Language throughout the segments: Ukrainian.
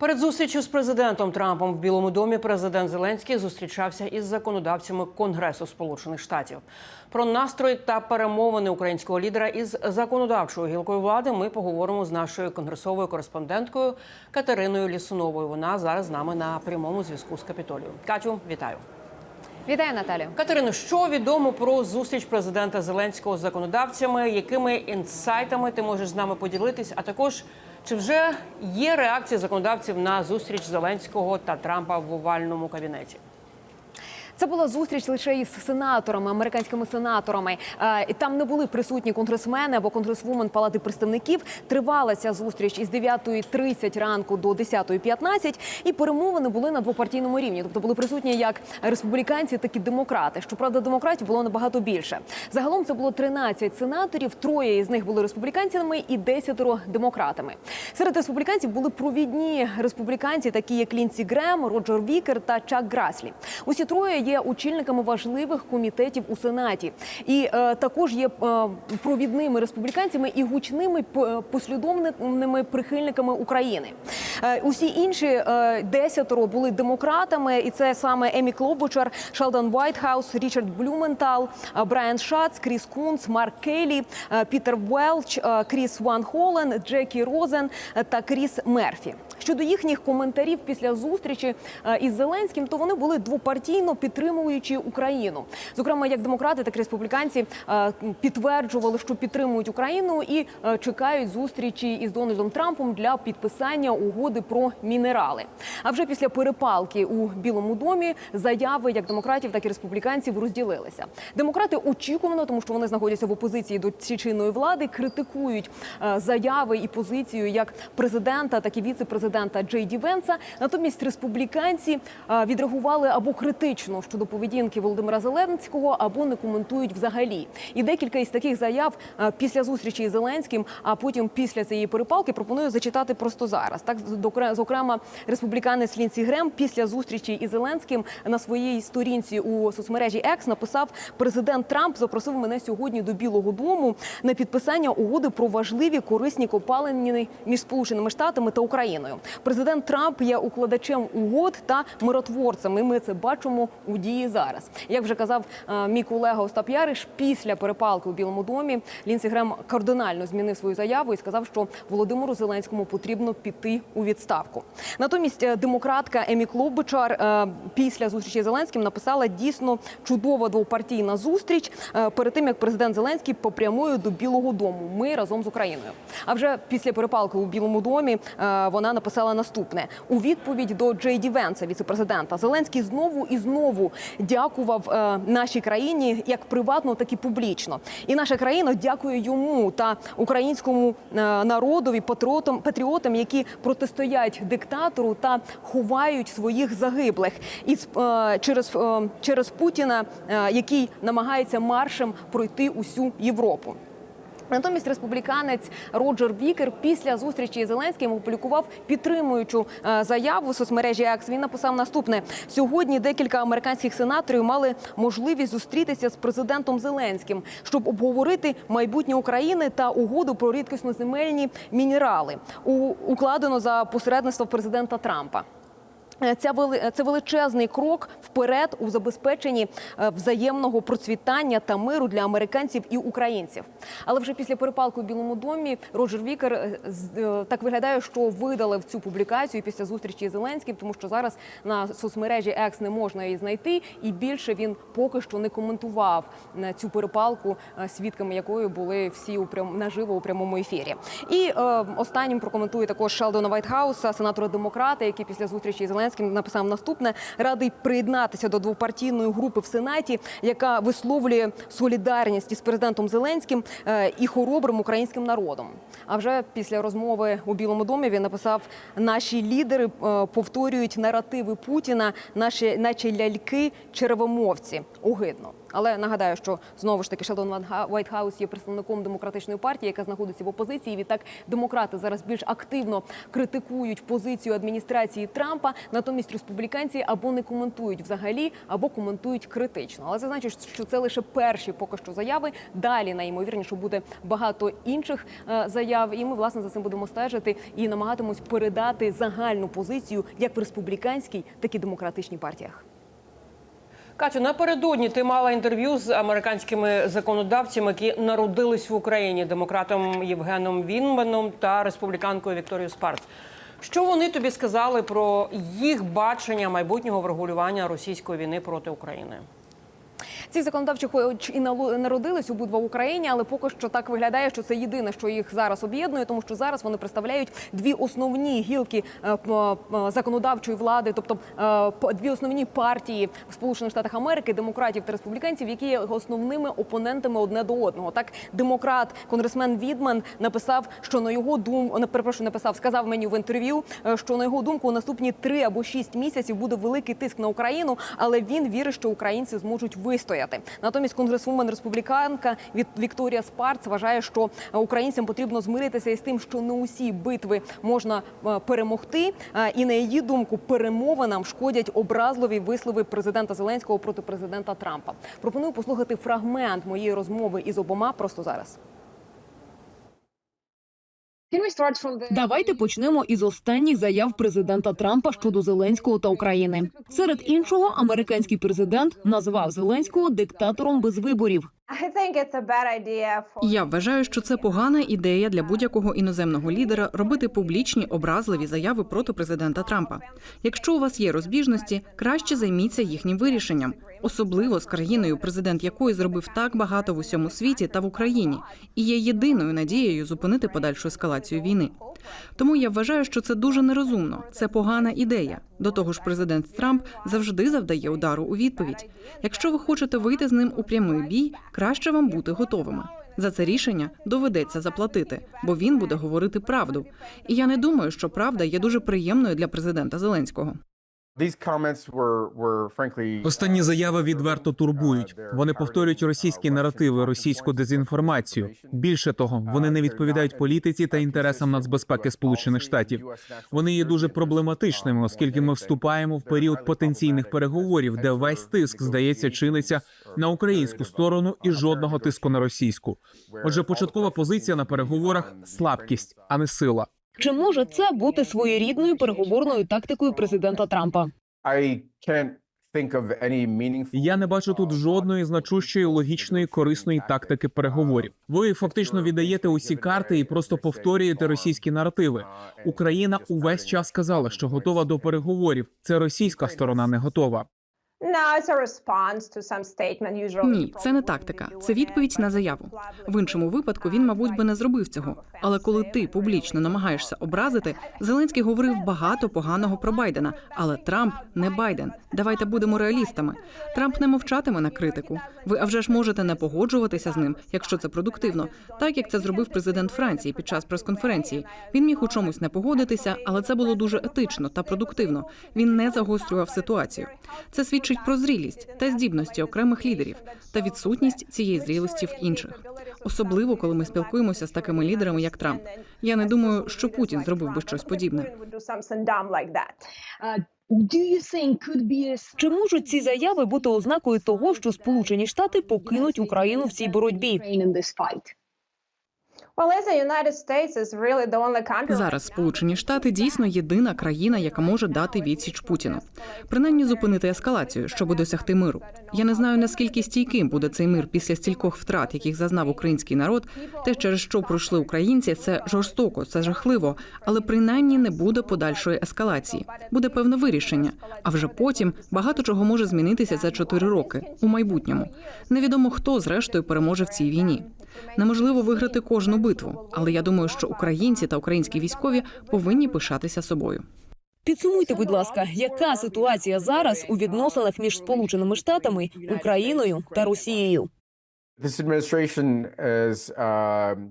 Перед зустрічю з президентом Трампом в Білому домі президент Зеленський зустрічався із законодавцями Конгресу Сполучених Штатів. Про настрої та перемовини українського лідера із законодавчою гілкою влади ми поговоримо з нашою конгресовою кореспонденткою Катериною Лісуновою. Вона зараз з нами на прямому зв'язку з Капітолією. Катю, вітаю. Вітаю, Наталю. Катерино, що відомо про зустріч президента Зеленського з законодавцями? Якими інсайтами ти можеш з нами поділитись? А також чи вже є реакція законодавців на зустріч Зеленського та Трампа в овальному кабінеті? Це була зустріч лише із сенаторами, американськими сенаторами. Е, там не були присутні конгресмени або конгресвумен Палати представників. Тривала ця зустріч із 9.30 ранку до 10.15, і перемовини були на двопартійному рівні. Тобто були присутні як республіканці, так і демократи. Щоправда, демократів було набагато більше. Загалом це було 13 сенаторів. Троє із них були республіканцями і 10 демократами. Серед республіканців були провідні республіканці, такі як Лінсі Грем, Роджер Вікер та Чак Граслі. Усі троє є очільниками важливих комітетів у сенаті, і е, також є е, провідними республіканцями і гучними послідовними прихильниками України. Е, усі інші е, десятеро були демократами, і це саме Емі Клобучар, Шелдон Вайтхаус, Річард Блюментал, е, Брайан Шац, Кріс Кунц, Марк Келлі, е, Пітер Велч, е, Кріс Ван Холен, Джекі Розен та Кріс Мерфі. Щодо їхніх коментарів після зустрічі е, із Зеленським, то вони були двопартійно підтримуючи Україну. Зокрема, як демократи, так і республіканці е, підтверджували, що підтримують Україну і е, чекають зустрічі із Дональдом Трампом для підписання угоди про мінерали. А вже після перепалки у Білому домі заяви як демократів, так і республіканців розділилися. Демократи очікувано, тому що вони знаходяться в опозиції до чинної влади, критикують заяви і позицію як президента, так і віце-президента Джей Ді Венса. Натомість республіканці відреагували або критично щодо поведінки Володимира Зеленського, або не коментують взагалі. І декілька із таких заяв після зустрічі із Зеленським, а потім після цієї перепалки пропоную зачитати просто зараз. Так, зокре- зокрема, республіканець Лінсі Грем після зустрічі із Зеленським на своїй сторінці у соцмережі X написав: президент Трамп запросив мене сьогодні до Білого Дому на підписання угоди про важливі корисні копалини між Сполученими Штатами та Україною. Президент Трамп є укладачем угод та миротворцем. І ми це бачимо у дії зараз. Як вже казав е, мій колега Остап Яриш, після перепалки у Білому домі Лінсі Грем кардинально змінив свою заяву і сказав, що Володимиру Зеленському потрібно піти у відставку. Натомість е, демократка Емі Клобучар е, після зустрічі з Зеленським написала дійсно чудова двопартійна зустріч перед тим, як президент Зеленський попрямує до Білого Дому. Ми разом з Україною. А вже після перепалки у Білому домі вона написала наступне у відповідь до Джей Ді Венса, віцепрезидента. Зеленський знову і знову дякував е, нашій країні як приватно, так і публічно. І наша країна дякує йому та українському е, народові, патріотам, патріотам, які протистоять диктатору та ховають своїх загиблих. І е, через, е, через Путіна, е, який намагається маршем пройти усю Європу. Натомість республіканець Роджер Вікер після зустрічі з Зеленським опублікував підтримуючу е, заяву в соцмережі X. Він написав наступне: сьогодні декілька американських сенаторів мали можливість зустрітися з президентом Зеленським, щоб обговорити майбутнє України та угоду про рідкісноземельні мінерали, укладено за посередництва президента Трампа. Е, Ця вели- це величезний крок вперед у забезпеченні е, взаємного процвітання та миру для американців і українців. Але вже після перепалки у Білому домі Роджер Вікер е, е, так виглядає, що видалив цю публікацію після зустрічі з Зеленським, тому що зараз на соцмережі X не можна її знайти, і більше він поки що не коментував е, цю перепалку, е, свідками якої були всі у прям наживо у прямому ефірі. І е, останнім прокоментує також Шелдона Вайтхауса, сенатора демократа, який після зустрічі з Зеленським написав наступне: радий приєднатися до двопартійної групи в Сенаті, яка висловлює солідарність із президентом Зеленським е, і хоробрим українським народом. А вже після розмови у Білому домі він написав: наші лідери е, повторюють наративи Путіна, наші, наче ляльки червомовці. Огидно. Але нагадаю, що знову ж таки Шелдон Вайтхаус є представником демократичної партії, яка знаходиться в опозиції. Відтак демократи зараз більш активно критикують позицію адміністрації Трампа. Натомість республіканці або не коментують взагалі, або коментують критично. Але це значить, що це лише перші поки що заяви. Далі найімовірніше буде багато інших е, заяв. І ми власне за цим будемо стежити і намагатимось передати загальну позицію як в республіканській, так і демократичній партіях. Катю, напередодні ти мала інтерв'ю з американськими законодавцями, які народились в Україні, демократом Євгеном Вінменом та республіканкою Вікторією Спарц. Що вони тобі сказали про їх бачення майбутнього врегулювання російської війни проти України? Ці законодавчі, хоч і народились обидва в Україні, але поки що так виглядає, що це єдине, що їх зараз об'єднує, тому що зараз вони представляють дві основні гілки е, е, законодавчої влади, тобто е, дві основні партії в Сполучених Штатах Америки, демократів та республіканців, які є основними опонентами одне до одного. Так, демократ, конгресмен Відман написав, що на його думку, перепрошую, написав, сказав мені в інтерв'ю, що на його думку у наступні три або шість місяців буде великий тиск на Україну, але він вірить, що українці зможуть вистояти. Натомість конгресвумен республіканка Вікторія Спарц вважає, що українцям потрібно змиритися із тим, що не усі битви можна е, перемогти. Е, І на її думку, перемовинам шкодять образливі вислови президента Зеленського проти президента Трампа. Пропоную послухати фрагмент моєї розмови із обома просто зараз. Давайте почнемо із останніх заяв президента Трампа щодо Зеленського та України. Серед іншого, американський президент назвав Зеленського диктатором без виборів. Я вважаю, що це погана ідея для будь-якого іноземного лідера робити публічні образливі заяви проти президента Трампа. Якщо у вас є розбіжності, краще займіться їхнім вирішенням, особливо з країною, президент якої зробив так багато в усьому світі та в Україні, і є єдиною надією зупинити подальшу ескалацію війни. Тому я вважаю, що це дуже нерозумно. Це погана ідея. До того ж, президент Трамп завжди завдає удару у відповідь. Якщо ви хочете вийти з ним у прямий бій, краще вам бути готовими. За це рішення доведеться заплатити, бо він буде говорити правду. І я не думаю, що правда є дуже приємною для президента Зеленського. Останні заяви відверто турбують. Вони повторюють російські наративи, російську дезінформацію. Більше того, вони не відповідають політиці та інтересам нацбезпеки Сполучених Штатів. Вони є дуже проблематичними, оскільки ми вступаємо в період потенційних переговорів, де весь тиск здається чиниться на українську сторону і жодного тиску на російську. Отже, початкова позиція на переговорах слабкість, а не сила. Чи може це бути своєрідною переговорною тактикою президента Трампа? Я не бачу тут жодної значущої логічної корисної тактики переговорів. Ви фактично віддаєте усі карти і просто повторюєте російські наративи. Україна увесь час сказала, що готова до переговорів. Це російська сторона не готова. Ні, це не тактика, це відповідь на заяву. В іншому випадку він, мабуть, би не зробив цього. Але коли ти публічно намагаєшся образити, Зеленський говорив багато поганого про Байдена, але Трамп не Байден. Давайте будемо реалістами. Трамп не мовчатиме на критику. Ви а вже ж можете не погоджуватися з ним, якщо це продуктивно, так як це зробив президент Франції під час прес-конференції. Він міг у чомусь не погодитися, але це було дуже етично та продуктивно. Він не загострював ситуацію. Це свідчить про зрілість та здібності окремих лідерів та відсутність цієї зрілості в інших, особливо коли ми спілкуємося з такими лідерами, як Трамп. Я не думаю, що Путін зробив би щось подібне. Чи можуть ці заяви бути ознакою того, що Сполучені Штати покинуть Україну в цій боротьбі? Зараз Сполучені Штати дійсно єдина країна, яка може дати відсіч Путіну, принаймні зупинити ескалацію, щоб досягти миру. Я не знаю наскільки стійким буде цей мир після стількох втрат, яких зазнав український народ. Те, через що пройшли українці, це жорстоко, це жахливо, але принаймні не буде подальшої ескалації. Буде певне вирішення. А вже потім багато чого може змінитися за чотири роки у майбутньому. Невідомо хто зрештою переможе в цій війні. Неможливо виграти кожну битву, але я думаю, що українці та українські військові повинні пишатися собою. Підсумуйте, будь ласка, яка ситуація зараз у відносинах між Сполученими Штатами, Україною та Росією? This administration is, uh,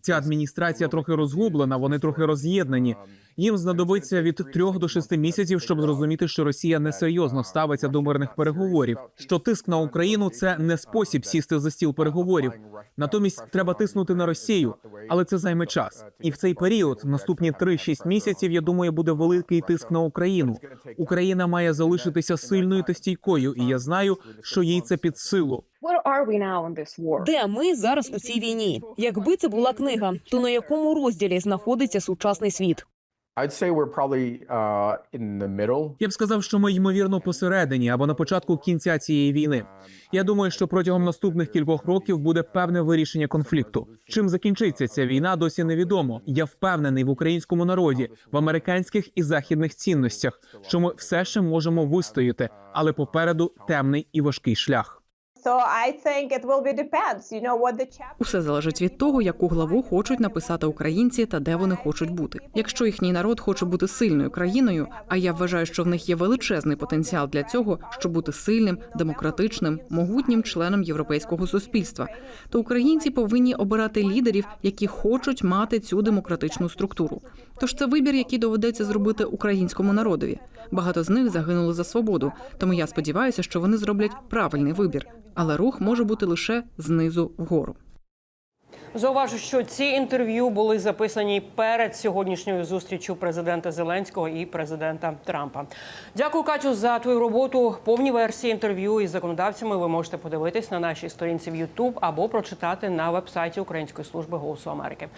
Ця адміністрація трохи розгублена, вони трохи роз'єднані. Їм знадобиться від трьох до шести місяців, щоб зрозуміти, що Росія несерйозно ставиться до мирних переговорів. Що тиск на Україну це не спосіб сісти за стіл переговорів. Натомість треба тиснути на Росію, але це займе час. І в цей період, наступні 3-6 місяців, я думаю, буде великий тиск на Україну. Україна має залишитися сильною та стійкою, і я знаю, що їй це під силу. Де ми зараз у цій війні? Якби це була книга, то на якому розділі знаходиться сучасний світ? I'd say we're probably uh, in the middle. Я б сказав, що ми ймовірно посередині або на початку кінця цієї війни. Я думаю, що протягом наступних кількох років буде певне вирішення конфлікту. Чим закінчиться ця війна, досі невідомо. Я впевнений в українському народі, в американських і західних цінностях, що ми все ще можемо вистояти, але попереду темний і важкий шлях. Усе залежить від того, яку главу хочуть написати українці та де вони хочуть бути. Якщо їхній народ хоче бути сильною країною, а я вважаю, що в них є величезний потенціал для цього, щоб бути сильним, демократичним, могутнім членом європейського суспільства, то українці повинні обирати лідерів, які хочуть мати цю демократичну структуру. Тож це вибір, який доведеться зробити українському народові. Багато з них загинули за свободу, тому я сподіваюся, що вони зроблять правильний вибір. Але рух може бути лише знизу вгору. Зауважу, що ці інтерв'ю були записані перед сьогоднішньою зустрічю президента Зеленського і президента Трампа. Дякую, Катю, за твою роботу. Повні версії інтерв'ю із законодавцями ви можете подивитись на нашій сторінці в YouTube або прочитати на вебсайті Української служби голосу Америки.